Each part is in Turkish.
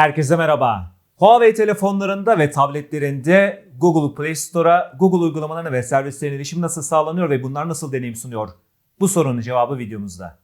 Herkese merhaba. Huawei telefonlarında ve tabletlerinde Google Play Store'a Google uygulamalarına ve servislerine erişim nasıl sağlanıyor ve bunlar nasıl deneyim sunuyor? Bu sorunun cevabı videomuzda.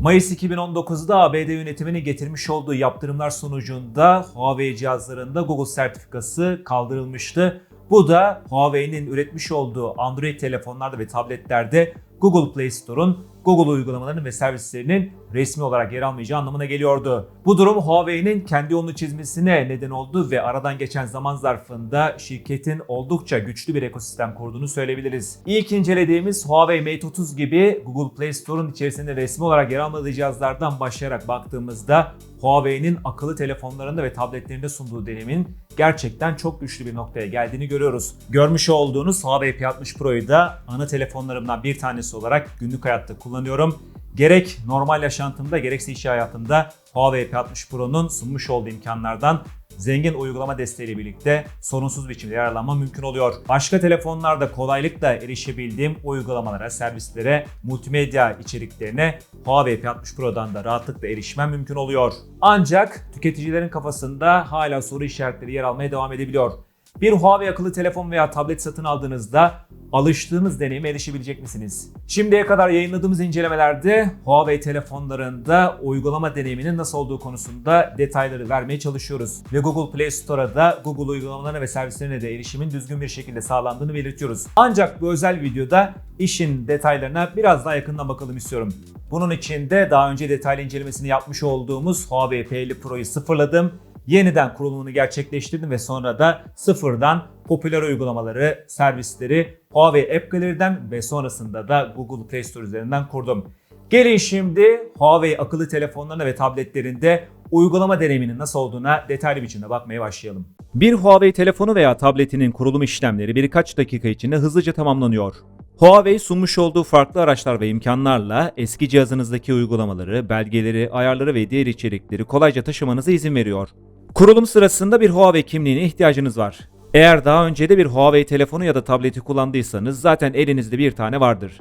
Mayıs 2019'da ABD yönetiminin getirmiş olduğu yaptırımlar sonucunda Huawei cihazlarında Google sertifikası kaldırılmıştı. Bu da Huawei'nin üretmiş olduğu Android telefonlarda ve tabletlerde Google Play Store'un Google uygulamalarının ve servislerinin resmi olarak yer almayacağı anlamına geliyordu. Bu durum Huawei'nin kendi yolunu çizmesine neden oldu ve aradan geçen zaman zarfında şirketin oldukça güçlü bir ekosistem kurduğunu söyleyebiliriz. İlk incelediğimiz Huawei Mate 30 gibi Google Play Store'un içerisinde resmi olarak yer almadığı cihazlardan başlayarak baktığımızda Huawei'nin akıllı telefonlarında ve tabletlerinde sunduğu deneyimin gerçekten çok güçlü bir noktaya geldiğini görüyoruz. Görmüş olduğunuz Huawei P60 Pro'yu da ana telefonlarımdan bir tanesi olarak günlük hayatta kullanıyorum. Gerek normal yaşantımda gerekse iş hayatımda Huawei P60 Pro'nun sunmuş olduğu imkanlardan zengin uygulama desteğiyle birlikte sorunsuz biçimde yararlanma mümkün oluyor. Başka telefonlarda kolaylıkla erişebildiğim uygulamalara, servislere, multimedya içeriklerine Huawei P60 Pro'dan da rahatlıkla erişmem mümkün oluyor. Ancak tüketicilerin kafasında hala soru işaretleri yer almaya devam edebiliyor. Bir Huawei akıllı telefon veya tablet satın aldığınızda alıştığınız deneyime erişebilecek misiniz? Şimdiye kadar yayınladığımız incelemelerde Huawei telefonlarında uygulama deneyiminin nasıl olduğu konusunda detayları vermeye çalışıyoruz. Ve Google Play Store'a da Google uygulamalarına ve servislerine de erişimin düzgün bir şekilde sağlandığını belirtiyoruz. Ancak bu özel videoda işin detaylarına biraz daha yakından bakalım istiyorum. Bunun için de daha önce detaylı incelemesini yapmış olduğumuz Huawei P50 Pro'yu sıfırladım yeniden kurulumunu gerçekleştirdim ve sonra da sıfırdan popüler uygulamaları, servisleri Huawei App Gallery'den ve sonrasında da Google Play Store üzerinden kurdum. Gelin şimdi Huawei akıllı telefonlarına ve tabletlerinde uygulama deneyiminin nasıl olduğuna detaylı biçimde bakmaya başlayalım. Bir Huawei telefonu veya tabletinin kurulum işlemleri birkaç dakika içinde hızlıca tamamlanıyor. Huawei sunmuş olduğu farklı araçlar ve imkanlarla eski cihazınızdaki uygulamaları, belgeleri, ayarları ve diğer içerikleri kolayca taşımanıza izin veriyor. Kurulum sırasında bir Huawei kimliğine ihtiyacınız var. Eğer daha önce de bir Huawei telefonu ya da tableti kullandıysanız zaten elinizde bir tane vardır.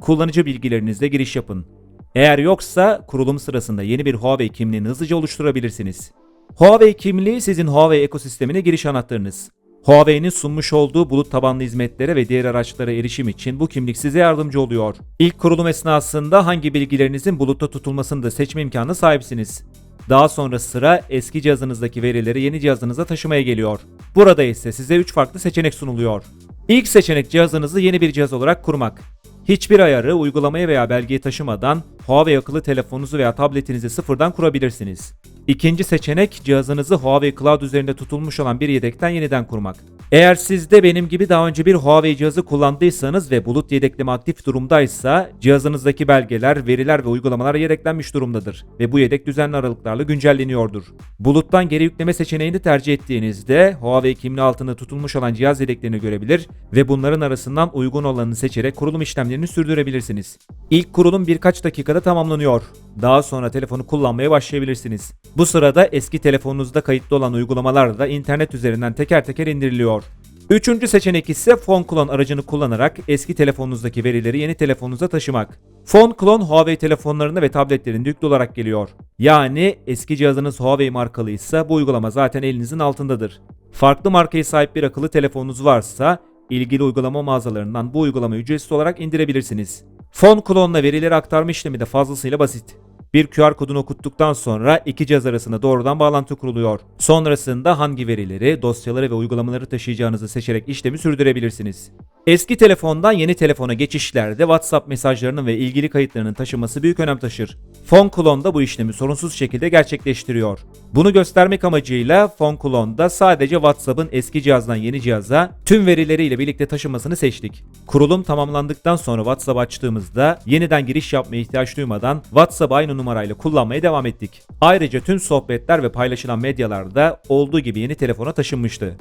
Kullanıcı bilgilerinizle giriş yapın. Eğer yoksa kurulum sırasında yeni bir Huawei kimliğini hızlıca oluşturabilirsiniz. Huawei kimliği sizin Huawei ekosistemine giriş anahtarınız. Huawei'nin sunmuş olduğu bulut tabanlı hizmetlere ve diğer araçlara erişim için bu kimlik size yardımcı oluyor. İlk kurulum esnasında hangi bilgilerinizin bulutta tutulmasını da seçme imkanına sahipsiniz. Daha sonra sıra eski cihazınızdaki verileri yeni cihazınıza taşımaya geliyor. Burada ise size 3 farklı seçenek sunuluyor. İlk seçenek cihazınızı yeni bir cihaz olarak kurmak. Hiçbir ayarı, uygulamayı veya belgeyi taşımadan Huawei akıllı telefonunuzu veya tabletinizi sıfırdan kurabilirsiniz. İkinci seçenek cihazınızı Huawei Cloud üzerinde tutulmuş olan bir yedekten yeniden kurmak. Eğer siz de benim gibi daha önce bir Huawei cihazı kullandıysanız ve bulut yedekleme aktif durumdaysa cihazınızdaki belgeler, veriler ve uygulamalar yedeklenmiş durumdadır ve bu yedek düzenli aralıklarla güncelleniyordur. Buluttan geri yükleme seçeneğini tercih ettiğinizde Huawei kimliği altında tutulmuş olan cihaz yedeklerini görebilir ve bunların arasından uygun olanını seçerek kurulum işlemlerini sürdürebilirsiniz. İlk kurulum birkaç dakikada tamamlanıyor. Daha sonra telefonu kullanmaya başlayabilirsiniz. Bu sırada eski telefonunuzda kayıtlı olan uygulamalar da internet üzerinden teker teker indiriliyor. Üçüncü seçenek ise Phone Clone aracını kullanarak eski telefonunuzdaki verileri yeni telefonunuza taşımak. Phone Clone Huawei telefonlarında ve tabletlerinde yüklü olarak geliyor. Yani eski cihazınız Huawei markalıysa bu uygulama zaten elinizin altındadır. Farklı markaya sahip bir akıllı telefonunuz varsa ilgili uygulama mağazalarından bu uygulamayı ücretsiz olarak indirebilirsiniz. Phone Clone'la verileri aktarma işlemi de fazlasıyla basit. Bir QR kodunu okuttuktan sonra iki cihaz arasında doğrudan bağlantı kuruluyor. Sonrasında hangi verileri, dosyaları ve uygulamaları taşıyacağınızı seçerek işlemi sürdürebilirsiniz. Eski telefondan yeni telefona geçişlerde WhatsApp mesajlarının ve ilgili kayıtlarının taşınması büyük önem taşır. Phone Clone da bu işlemi sorunsuz şekilde gerçekleştiriyor. Bunu göstermek amacıyla Phone Clone'da sadece WhatsApp'ın eski cihazdan yeni cihaza tüm verileriyle birlikte taşınmasını seçtik. Kurulum tamamlandıktan sonra WhatsApp açtığımızda yeniden giriş yapmaya ihtiyaç duymadan WhatsApp aynı numarayla kullanmaya devam ettik. Ayrıca tüm sohbetler ve paylaşılan medyalarda olduğu gibi yeni telefona taşınmıştı.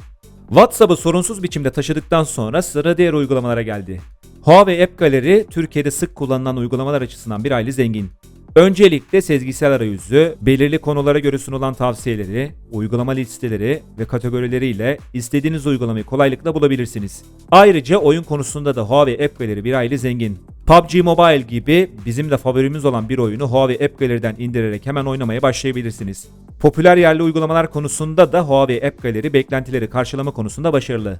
WhatsApp'ı sorunsuz biçimde taşıdıktan sonra sıra diğer uygulamalara geldi. Huawei App Gallery Türkiye'de sık kullanılan uygulamalar açısından bir hayli zengin. Öncelikle sezgisel arayüzü, belirli konulara göre sunulan tavsiyeleri, uygulama listeleri ve kategorileriyle istediğiniz uygulamayı kolaylıkla bulabilirsiniz. Ayrıca oyun konusunda da Huawei App Gallery bir hayli zengin. PUBG Mobile gibi bizim de favorimiz olan bir oyunu Huawei App Gallery'den indirerek hemen oynamaya başlayabilirsiniz. Popüler yerli uygulamalar konusunda da Huawei App Gallery beklentileri karşılama konusunda başarılı.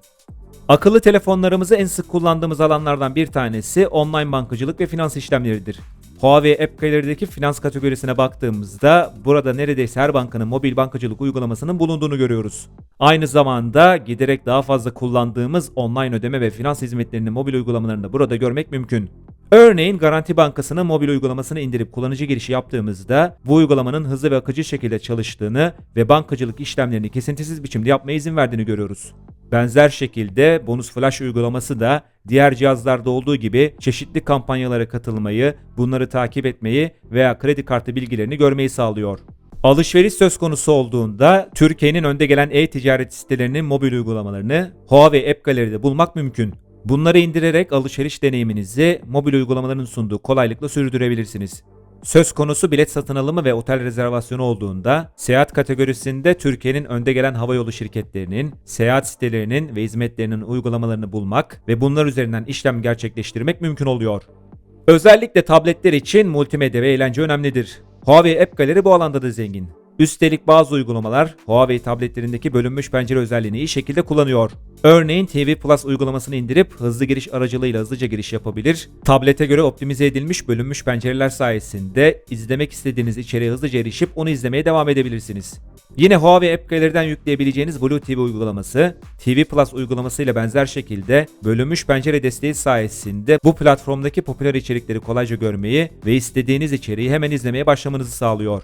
Akıllı telefonlarımızı en sık kullandığımız alanlardan bir tanesi online bankacılık ve finans işlemleridir. Huawei App Gallery'deki finans kategorisine baktığımızda burada neredeyse her bankanın mobil bankacılık uygulamasının bulunduğunu görüyoruz. Aynı zamanda giderek daha fazla kullandığımız online ödeme ve finans hizmetlerinin mobil uygulamalarını da burada görmek mümkün. Örneğin Garanti Bankası'nın mobil uygulamasını indirip kullanıcı girişi yaptığımızda bu uygulamanın hızlı ve akıcı şekilde çalıştığını ve bankacılık işlemlerini kesintisiz biçimde yapmaya izin verdiğini görüyoruz. Benzer şekilde Bonus Flash uygulaması da diğer cihazlarda olduğu gibi çeşitli kampanyalara katılmayı, bunları takip etmeyi veya kredi kartı bilgilerini görmeyi sağlıyor. Alışveriş söz konusu olduğunda Türkiye'nin önde gelen e-ticaret sitelerinin mobil uygulamalarını Huawei App Gallery'de bulmak mümkün. Bunları indirerek alışveriş deneyiminizi mobil uygulamaların sunduğu kolaylıkla sürdürebilirsiniz. Söz konusu bilet satın alımı ve otel rezervasyonu olduğunda seyahat kategorisinde Türkiye'nin önde gelen havayolu şirketlerinin, seyahat sitelerinin ve hizmetlerinin uygulamalarını bulmak ve bunlar üzerinden işlem gerçekleştirmek mümkün oluyor. Özellikle tabletler için multimedya ve eğlence önemlidir. Huawei App Gallery bu alanda da zengin. Üstelik bazı uygulamalar Huawei tabletlerindeki bölünmüş pencere özelliğini iyi şekilde kullanıyor. Örneğin TV Plus uygulamasını indirip hızlı giriş aracılığıyla hızlıca giriş yapabilir. Tablete göre optimize edilmiş bölünmüş pencereler sayesinde izlemek istediğiniz içeriğe hızlıca erişip onu izlemeye devam edebilirsiniz. Yine Huawei App Gallery'den yükleyebileceğiniz Blue TV uygulaması, TV Plus uygulamasıyla benzer şekilde bölünmüş pencere desteği sayesinde bu platformdaki popüler içerikleri kolayca görmeyi ve istediğiniz içeriği hemen izlemeye başlamanızı sağlıyor.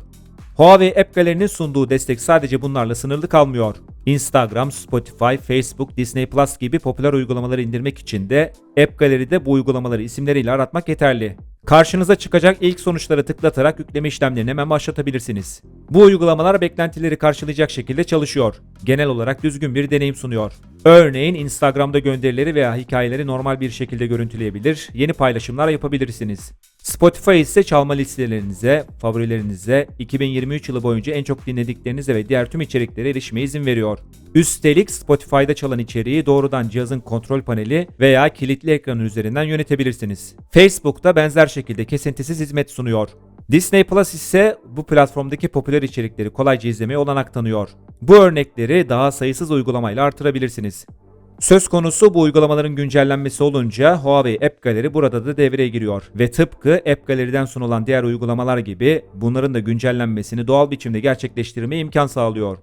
Huawei App Gallery'nin sunduğu destek sadece bunlarla sınırlı kalmıyor. Instagram, Spotify, Facebook, Disney Plus gibi popüler uygulamaları indirmek için de App Gallery'de bu uygulamaları isimleriyle aratmak yeterli. Karşınıza çıkacak ilk sonuçlara tıklatarak yükleme işlemlerini hemen başlatabilirsiniz. Bu uygulamalar beklentileri karşılayacak şekilde çalışıyor. Genel olarak düzgün bir deneyim sunuyor. Örneğin Instagram'da gönderileri veya hikayeleri normal bir şekilde görüntüleyebilir, yeni paylaşımlar yapabilirsiniz. Spotify ise çalma listelerinize, favorilerinize, 2023 yılı boyunca en çok dinlediklerinize ve diğer tüm içeriklere erişmeye izin veriyor. Üstelik Spotify'da çalan içeriği doğrudan cihazın kontrol paneli veya kilitli ekranı üzerinden yönetebilirsiniz. Facebook da benzer şekilde kesintisiz hizmet sunuyor. Disney Plus ise bu platformdaki popüler içerikleri kolayca izlemeye olanak tanıyor. Bu örnekleri daha sayısız uygulamayla artırabilirsiniz. Söz konusu bu uygulamaların güncellenmesi olunca Huawei App Gallery burada da devreye giriyor ve tıpkı App Gallery'den sunulan diğer uygulamalar gibi bunların da güncellenmesini doğal biçimde gerçekleştirmeye imkan sağlıyor.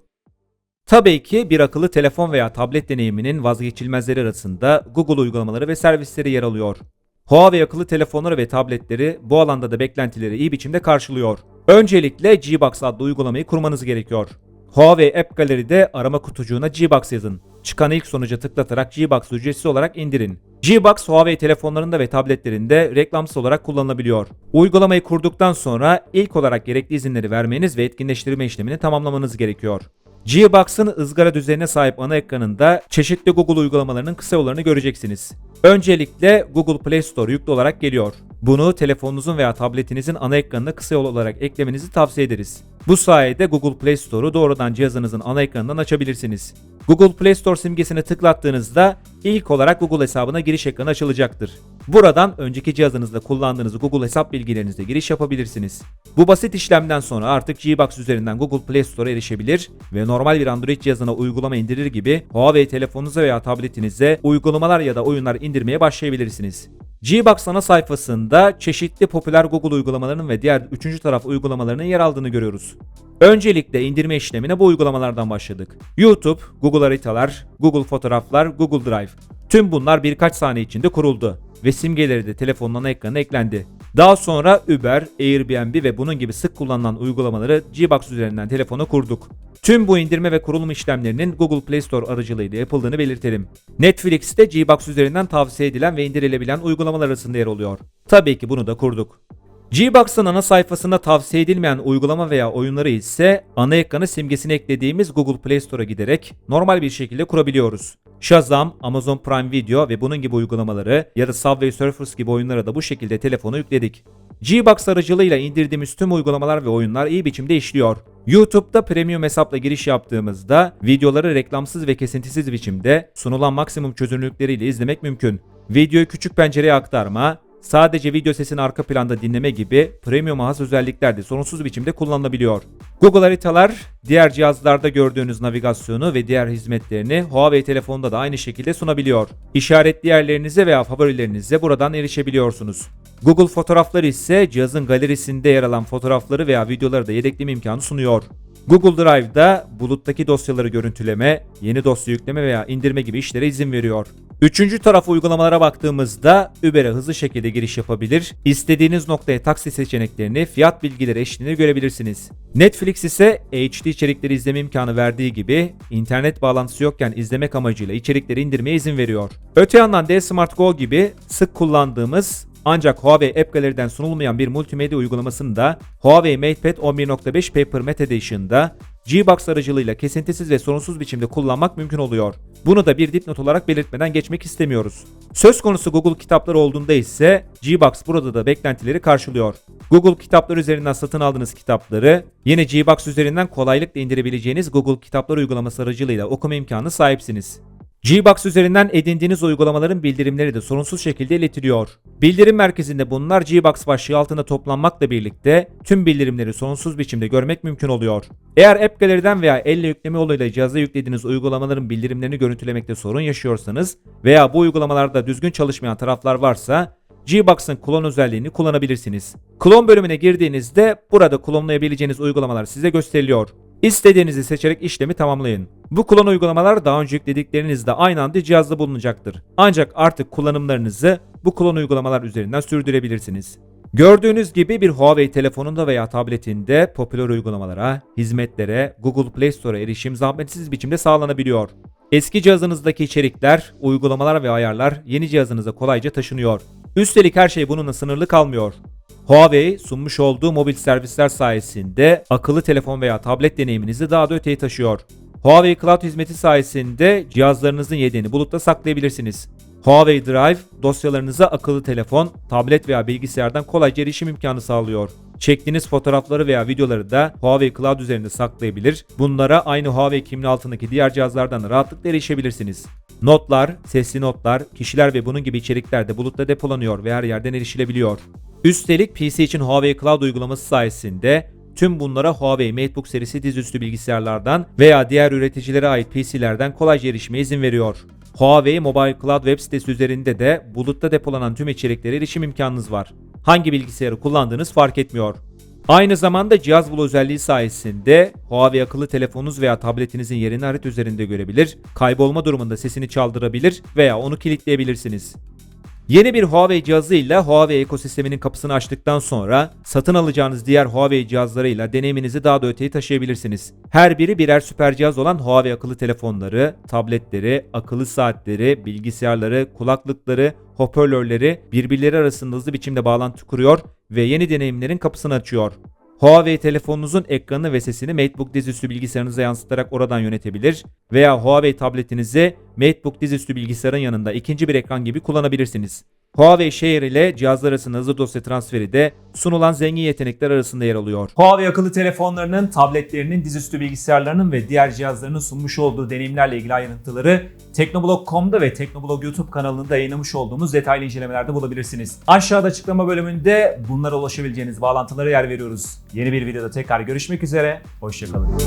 Tabii ki bir akıllı telefon veya tablet deneyiminin vazgeçilmezleri arasında Google uygulamaları ve servisleri yer alıyor. Huawei akıllı telefonları ve tabletleri bu alanda da beklentileri iyi biçimde karşılıyor. Öncelikle Gbox adlı uygulamayı kurmanız gerekiyor. Huawei App Gallery'de arama kutucuğuna Gbox yazın. Çıkan ilk sonuca tıklatarak Gbox ücretsiz olarak indirin. Gbox Huawei telefonlarında ve tabletlerinde reklamsız olarak kullanılabiliyor. Uygulamayı kurduktan sonra ilk olarak gerekli izinleri vermeniz ve etkinleştirme işlemini tamamlamanız gerekiyor. Gbox'ın ızgara düzenine sahip ana ekranında çeşitli Google uygulamalarının kısa yollarını göreceksiniz. Öncelikle Google Play Store yüklü olarak geliyor. Bunu telefonunuzun veya tabletinizin ana ekranına kısa yol olarak eklemenizi tavsiye ederiz. Bu sayede Google Play Store'u doğrudan cihazınızın ana ekranından açabilirsiniz. Google Play Store simgesine tıklattığınızda ilk olarak Google hesabına giriş ekranı açılacaktır. Buradan önceki cihazınızda kullandığınız Google hesap bilgilerinizle giriş yapabilirsiniz. Bu basit işlemden sonra artık Gbox üzerinden Google Play Store'a erişebilir ve normal bir Android cihazına uygulama indirir gibi Huawei telefonunuza veya tabletinize uygulamalar ya da oyunlar indirmeye başlayabilirsiniz. Gbox ana sayfasında çeşitli popüler Google uygulamalarının ve diğer üçüncü taraf uygulamalarının yer aldığını görüyoruz. Öncelikle indirme işlemine bu uygulamalardan başladık. YouTube, Google Haritalar, Google Fotoğraflar, Google Drive. Tüm bunlar birkaç saniye içinde kuruldu ve simgeleri de telefonun ekranına eklendi. Daha sonra Uber, Airbnb ve bunun gibi sık kullanılan uygulamaları Gbox üzerinden telefona kurduk. Tüm bu indirme ve kurulum işlemlerinin Google Play Store aracılığıyla yapıldığını belirtelim. Netflix de Gbox üzerinden tavsiye edilen ve indirilebilen uygulamalar arasında yer alıyor. Tabii ki bunu da kurduk. Gbox'ın ana sayfasında tavsiye edilmeyen uygulama veya oyunları ise ana ekranı simgesini eklediğimiz Google Play Store'a giderek normal bir şekilde kurabiliyoruz. Shazam, Amazon Prime Video ve bunun gibi uygulamaları ya da Subway Surfers gibi oyunlara da bu şekilde telefona yükledik. Gbox aracılığıyla indirdiğimiz tüm uygulamalar ve oyunlar iyi biçimde işliyor. YouTube'da premium hesapla giriş yaptığımızda videoları reklamsız ve kesintisiz biçimde sunulan maksimum çözünürlükleriyle izlemek mümkün. Videoyu küçük pencereye aktarma, sadece video sesini arka planda dinleme gibi premium has özellikler de sorunsuz biçimde kullanılabiliyor. Google Haritalar diğer cihazlarda gördüğünüz navigasyonu ve diğer hizmetlerini Huawei telefonunda da aynı şekilde sunabiliyor. İşaretli yerlerinize veya favorilerinize buradan erişebiliyorsunuz. Google Fotoğrafları ise cihazın galerisinde yer alan fotoğrafları veya videoları da yedekleme imkanı sunuyor. Google Drive'da buluttaki dosyaları görüntüleme, yeni dosya yükleme veya indirme gibi işlere izin veriyor. Üçüncü taraf uygulamalara baktığımızda Uber'e hızlı şekilde giriş yapabilir, istediğiniz noktaya taksi seçeneklerini, fiyat bilgileri eşliğinde görebilirsiniz. Netflix ise HD içerikleri izleme imkanı verdiği gibi internet bağlantısı yokken izlemek amacıyla içerikleri indirmeye izin veriyor. Öte yandan D-Smart Go gibi sık kullandığımız ancak Huawei App Gallery'den sunulmayan bir multimedya uygulamasını da Huawei MatePad 11.5 Paper Matte Edition'da G-Box aracılığıyla kesintisiz ve sorunsuz biçimde kullanmak mümkün oluyor. Bunu da bir dipnot olarak belirtmeden geçmek istemiyoruz. Söz konusu Google kitapları olduğunda ise G-Box burada da beklentileri karşılıyor. Google kitaplar üzerinden satın aldığınız kitapları yine G-Box üzerinden kolaylıkla indirebileceğiniz Google kitaplar uygulaması aracılığıyla okuma imkanı sahipsiniz. Gbox üzerinden edindiğiniz uygulamaların bildirimleri de sorunsuz şekilde iletiliyor. Bildirim merkezinde bunlar Gbox başlığı altında toplanmakla birlikte tüm bildirimleri sorunsuz biçimde görmek mümkün oluyor. Eğer App Gallery'den veya elle yükleme yoluyla cihaza yüklediğiniz uygulamaların bildirimlerini görüntülemekte sorun yaşıyorsanız veya bu uygulamalarda düzgün çalışmayan taraflar varsa Gbox'ın klon özelliğini kullanabilirsiniz. Klon bölümüne girdiğinizde burada klonlayabileceğiniz uygulamalar size gösteriliyor. İstediğinizi seçerek işlemi tamamlayın. Bu klon uygulamalar daha önce yüklediklerinizde aynı anda cihazda bulunacaktır. Ancak artık kullanımlarınızı bu klon uygulamalar üzerinden sürdürebilirsiniz. Gördüğünüz gibi bir Huawei telefonunda veya tabletinde popüler uygulamalara, hizmetlere, Google Play Store'a erişim zahmetsiz biçimde sağlanabiliyor. Eski cihazınızdaki içerikler, uygulamalar ve ayarlar yeni cihazınıza kolayca taşınıyor. Üstelik her şey bununla sınırlı kalmıyor. Huawei sunmuş olduğu mobil servisler sayesinde akıllı telefon veya tablet deneyiminizi daha da öteye taşıyor. Huawei Cloud hizmeti sayesinde cihazlarınızın yedeğini bulutta saklayabilirsiniz. Huawei Drive dosyalarınıza akıllı telefon, tablet veya bilgisayardan kolayca erişim imkanı sağlıyor. Çektiğiniz fotoğrafları veya videoları da Huawei Cloud üzerinde saklayabilir. Bunlara aynı Huawei kimliği altındaki diğer cihazlardan rahatlıkla erişebilirsiniz. Notlar, sesli notlar, kişiler ve bunun gibi içerikler de bulutta depolanıyor ve her yerden erişilebiliyor. Üstelik PC için Huawei Cloud uygulaması sayesinde tüm bunlara Huawei MateBook serisi dizüstü bilgisayarlardan veya diğer üreticilere ait PC'lerden kolayca erişime izin veriyor. Huawei Mobile Cloud web sitesi üzerinde de bulutta depolanan tüm içeriklere erişim imkanınız var. Hangi bilgisayarı kullandığınız fark etmiyor. Aynı zamanda cihaz bul özelliği sayesinde Huawei akıllı telefonunuz veya tabletinizin yerini harita üzerinde görebilir, kaybolma durumunda sesini çaldırabilir veya onu kilitleyebilirsiniz. Yeni bir Huawei cihazıyla Huawei ekosisteminin kapısını açtıktan sonra satın alacağınız diğer Huawei cihazlarıyla deneyiminizi daha da öteye taşıyabilirsiniz. Her biri birer süper cihaz olan Huawei akıllı telefonları, tabletleri, akıllı saatleri, bilgisayarları, kulaklıkları, hoparlörleri birbirleri arasında hızlı biçimde bağlantı kuruyor ve yeni deneyimlerin kapısını açıyor. Huawei telefonunuzun ekranı ve sesini MateBook dizüstü bilgisayarınıza yansıtarak oradan yönetebilir veya Huawei tabletinizi MateBook dizüstü bilgisayarın yanında ikinci bir ekran gibi kullanabilirsiniz. Huawei Share ile cihazlar arasında hızlı dosya transferi de sunulan zengin yetenekler arasında yer alıyor. Huawei akıllı telefonlarının, tabletlerinin, dizüstü bilgisayarlarının ve diğer cihazlarının sunmuş olduğu deneyimlerle ilgili ayrıntıları Teknoblog.com'da ve Teknoblog YouTube kanalında yayınlamış olduğumuz detaylı incelemelerde bulabilirsiniz. Aşağıda açıklama bölümünde bunlara ulaşabileceğiniz bağlantılara yer veriyoruz. Yeni bir videoda tekrar görüşmek üzere, hoşçakalın.